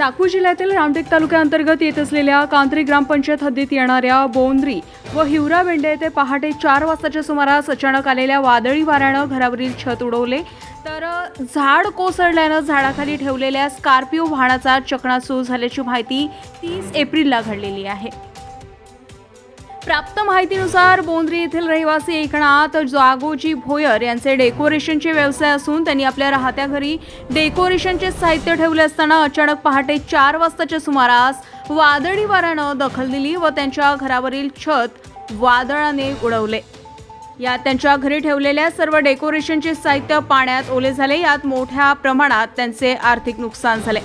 नागपूर जिल्ह्यातील रामटेक तालुक्याअंतर्गत येत असलेल्या कांत्री ग्रामपंचायत हद्दीत येणाऱ्या बोंद्री व हिवरा बेंडे येथे पहाटे चार वाजताच्या सुमारास अचानक आलेल्या वादळी वाऱ्यानं घरावरील छत उडवले. तर झाड कोसळल्यानं झाडाखाली ठेवलेल्या स्कॉर्पिओ वाहनाचा चकणाचूर झाल्याची माहिती तीस एप्रिलला घडलेली आहे. प्राप्त माहितीनुसार बोंद्री येथील रहिवासी एकनाथ जागोजी भोयर यांचे डेकोरेशनचे व्यवसाय असून त्यांनी आपल्या राहत्या घरी डेकोरेशनचे साहित्य ठेवले असताना अचानक पहाटे चार वाजताच्या सुमारास वादळी वाऱ्यानं दखल दिली व त्यांच्या घरावरील छत वादळाने उडवले. यात त्यांच्या घरी ठेवलेल्या सर्व डेकोरेशनचे साहित्य पाण्यात ओले झाले. यात मोठ्या प्रमाणात त्यांचे आर्थिक नुकसान झाले.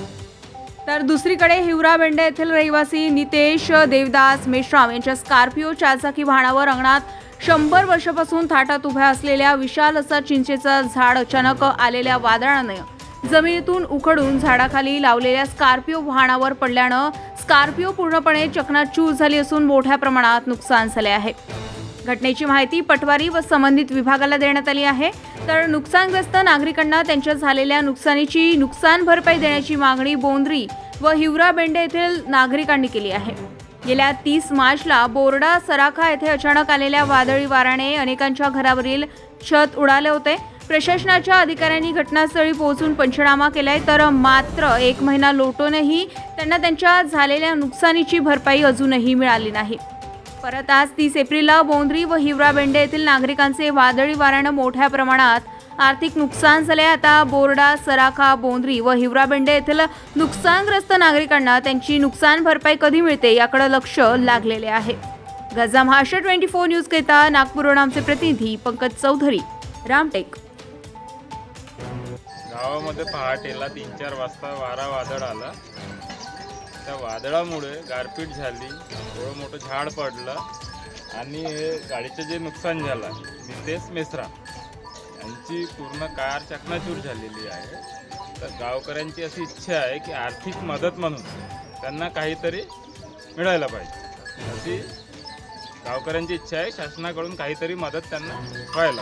तर दुसरीकडे हिवरा बेंडे येथील रहिवासी नितेश देवदास मेश्राम यांच्या स्कॉर्पिओ चारचाकी वाहनावर अंगणात शंभर वर्षापासून थाटात उभ्या असलेल्या विशाल असा चिंचेचा झाड अचानक आलेल्या वादळानं जमिनीतून उखडून झाडाखाली लावलेल्या स्कॉर्पिओ वाहनावर पडल्यानं स्कॉर्पिओ पूर्णपणे चकनाचूर झाली असून मोठ्या प्रमाणात नुकसान झाले आहे. घटनेची माहिती पटवारी व संबंधित विभागाला देण्यात आली आहे. तर नुकसानग्रस्त नागरिकांना त्यांच्या झालेल्या नुकसानीची नुकसान भरपाई देण्याची मागणी बोंद्री व हिवरा बेंडे येथील नागरिकांनी केली आहे. गेल्या तीस मार्चला बोर्डा सराखा येथे अचानक आलेल्या वादळी वाराने अनेकांच्या घरावरील छत उडाले होते. प्रशासनाच्या अधिकाऱ्यांनी घटनास्थळी पोहोचून पंचनामा केलाय. तर मात्र एक महिना लोटूनही त्यांना त्यांच्या झालेल्या नुकसानीची भरपाई अजूनही मिळाली नाही. परत आज तीस एप्रिलला बोंद्री व हिवरा बेंडे येथील नागरिकांचे वादळी वाऱ्यानं मोठ्या प्रमाणात आर्थिक नुकसान झाले. आता बोर्डा सराखा बोंद्री व हिवरा बेंडे येथील नुकसानग्रस्त नागरिकांना त्यांची नुकसान भरपाई कधी मिळते याकडे लक्ष लागलेले आहे. गजा महाराष्ट्र ट्वेंटी फोर न्यूज करता नागपूर आमचे प्रतिनिधी पंकज चौधरी रामटेक. गावामध्ये पहाटेला तीन चार वाजता वारा वादळ आला. त्या वादळामुळे गारपीट झाली. थोडं मोठं झाड पडलं. आणि हे गाडीचं जे नुकसान झालं नितेश मेसरा यांची पूर्ण कार चकनाचूर झालेली आहे. तर गावकऱ्यांची अशी इच्छा आहे की आर्थिक मदत म्हणून त्यांना काहीतरी मिळायला पाहिजे. अशी गावकऱ्यांची इच्छा आहे शासनाकडून काहीतरी मदत त्यांना व्हायला